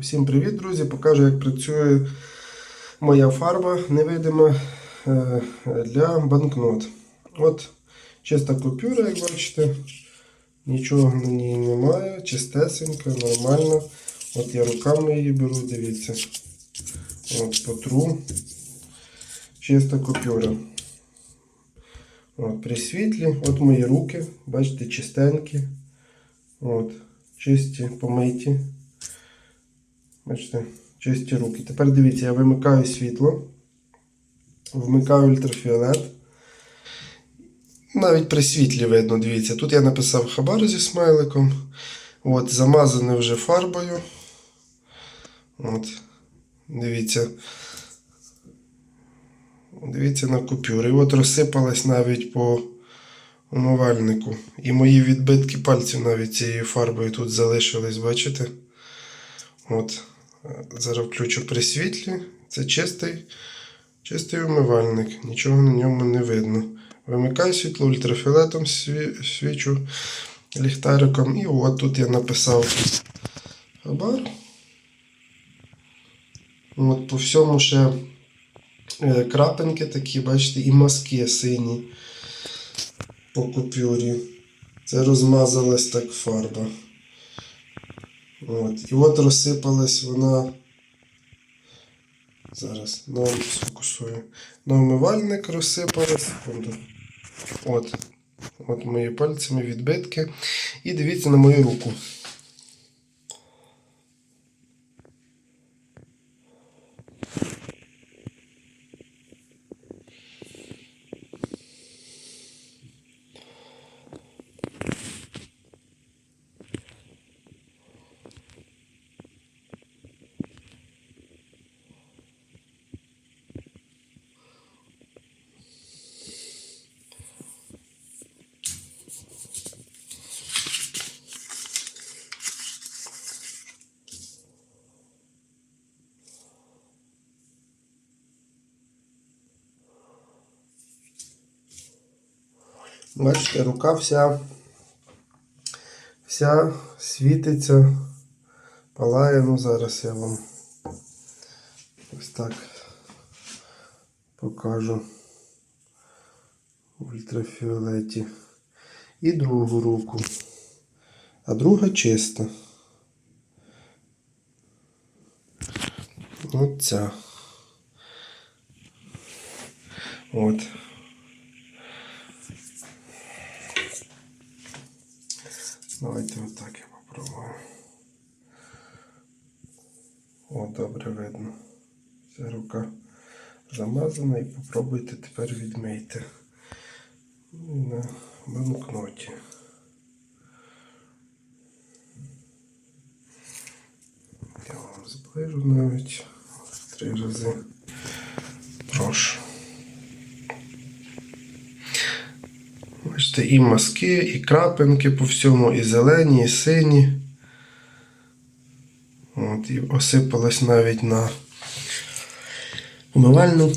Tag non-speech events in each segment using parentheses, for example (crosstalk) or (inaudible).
Усім привіт, друзі! Покажу, як працює моя фарба невидима е, для банкнот. От чиста купюра, як бачите, нічого на ній немає, чистесенька, нормально. От я руками її беру, дивіться. От потру. Чиста купюра. От, при світлі, от мої руки, бачите, чистенькі. От, чисті, помиті. Бачите, чисті руки. Тепер дивіться, я вимикаю світло, вмикаю ультрафіолет. Навіть при світлі видно, дивіться. Тут я написав хабар зі смайликом. От, замазане вже фарбою. От, дивіться. Дивіться на купюри. І от розсипалась навіть по умивальнику. І мої відбитки пальців навіть цією фарбою тут залишились, бачите? От. Е, Зараз включу при світлі. Це чистий, чистий умивальник. Нічого на ньому не видно. Вимикаю світло ультрафіолетом свічу ліхтариком. І от тут я написав хабар. От по всьому ще е, крапинки такі, бачите, і маски сині по купюрі. Це розмазалась так фарба. От. І от розсипалась вона. Зараз на сфокусую. На умивальник. Секунду. От. От мої пальцями відбитки. І дивіться на мою руку. Бачите, рука вся, вся світиться, палає. Ну зараз я вам ось так покажу в ультрафіолеті. І другу руку. А друга чиста. От ця. От. Давайте отак я попробую. О, добре видно. Вся рука замазана і попробуйте тепер відмийте на банкноті. Я вам зближу навіть три рази. Бачите, і маски, і крапинки по всьому, і зелені, і сині. От, і осипалось навіть на умивальну.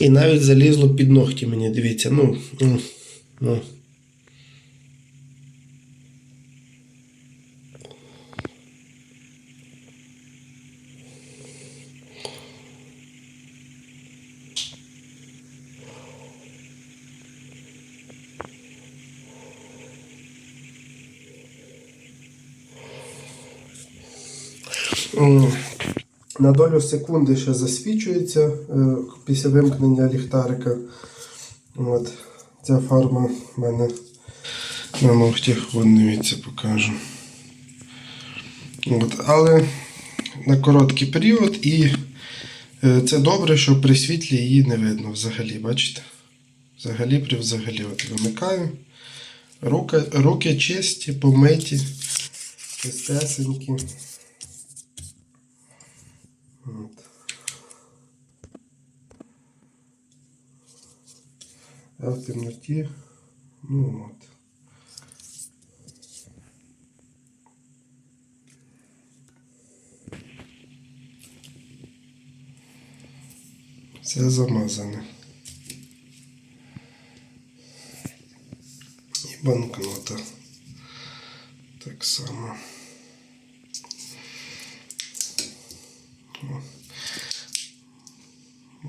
І навіть залізло під ногті мені, дивіться, ну, м, ну. На долю секунди ще засвічується е, після вимкнення ліхтарика. От. Ця фарба в мене на ногтях, вон покажу. От. Але на короткий період і е, це добре, що при світлі її не видно взагалі, бачите? Взагалі при взагалі. От вимикаю. Руки, руки чисті, помиті, чистесенькі. Вот в темноті, ну вот Все замазане. І банкнота так само.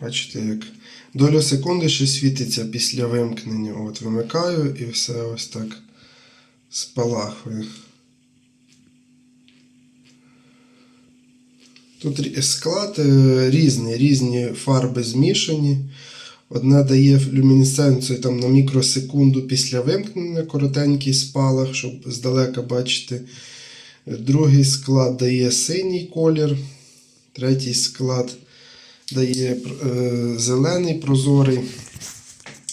Бачите, як доля секунди ще світиться після вимкнення. От вимикаю і все ось так спалахує. Тут склад е, різний, різні фарби змішані. Одна дає люмінесценцію там на мікросекунду після вимкнення, коротенький спалах, щоб здалека бачити. Другий склад дає синій колір. Третій склад дає е, зелений прозорий.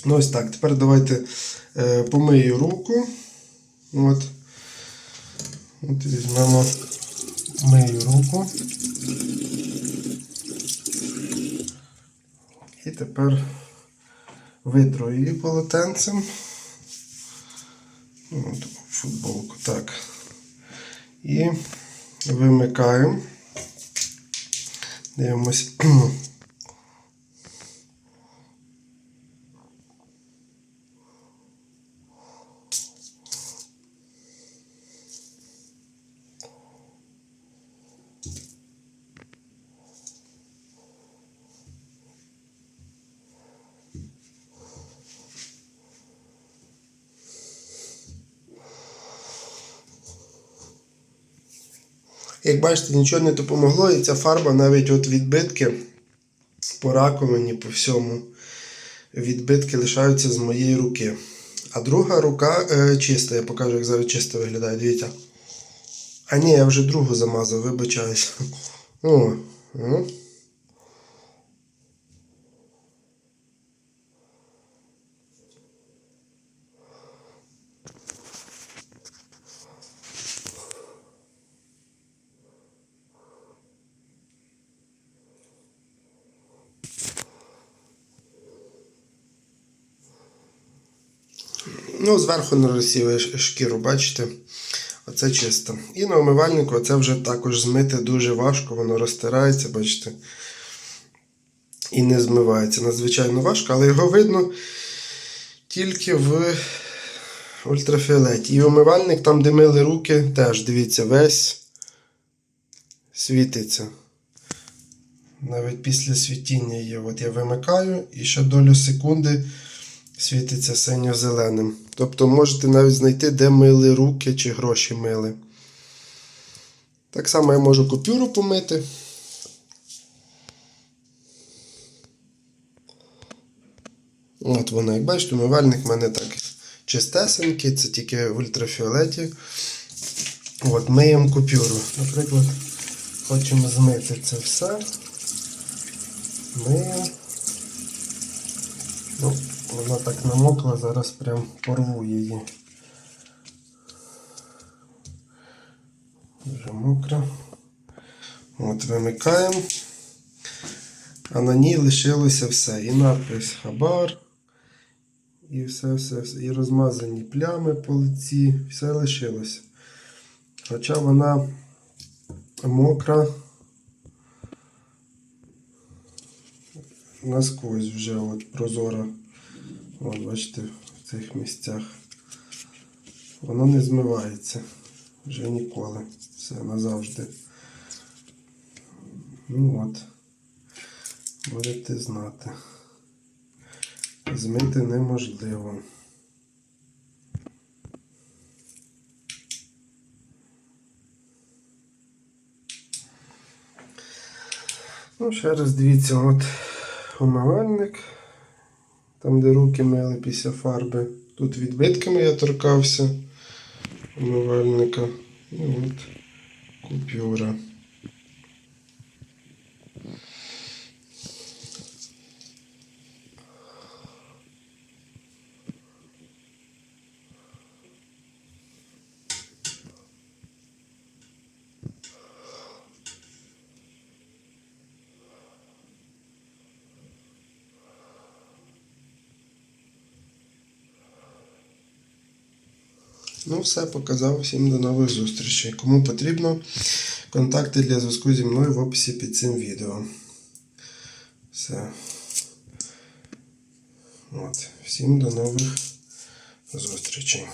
Ну ось так. Тепер давайте е, помию руку. От. От візьмемо мию руку. І тепер витру її полотенцем. От, футболку. Так. І вимикаємо. Дивимось. (clears throat) Як бачите, нічого не допомогло, і ця фарба навіть от відбитки по раковині, по всьому. Відбитки лишаються з моєї руки. А друга рука е, чиста. Я покажу, як зараз чисто виглядає. Дивіться. А ні, я вже другу замазав, вибачаюсь. О, Ну, зверху на розсіває шкіру, бачите? Оце чисто. І на умивальнику це вже також змити дуже важко, воно розтирається, бачите. І не змивається. Надзвичайно важко, але його видно тільки в ультрафіолеті. І умивальник, там, де мили руки, теж дивіться, весь світиться. Навіть після світіння є. От я вимикаю і ще долю секунди світиться синьо-зеленим. Тобто можете навіть знайти, де мили руки чи гроші мили. Так само я можу купюру помити. От воно, як бачите, умивальник в мене так чистесенький, це тільки в ультрафіолеті. От, миємо купюру. Наприклад, хочемо змити це все. Миємо. Ну, вона так намокла, зараз прям порву її. Вже мокра. От вимикаємо. А на ній лишилося все. І надпис Хабар. І все, все, все. І розмазані плями по лиці. Все лишилося. Хоча вона мокра. Насквозь вже от прозора. От, бачите, в цих місцях. Воно не змивається. Вже ніколи. Все назавжди. Ну от. Будете знати. Змити неможливо. Ну, ще раз дивіться, от умивальник. Там, де руки мили після фарби. Тут відбитками я торкався умивальника. І от купюра. Ну, все, показав. Всім до нових зустрічей. Кому потрібно, контакти для зв'язку зі мною в описі під цим відео. Все. От. Всім до нових зустрічей.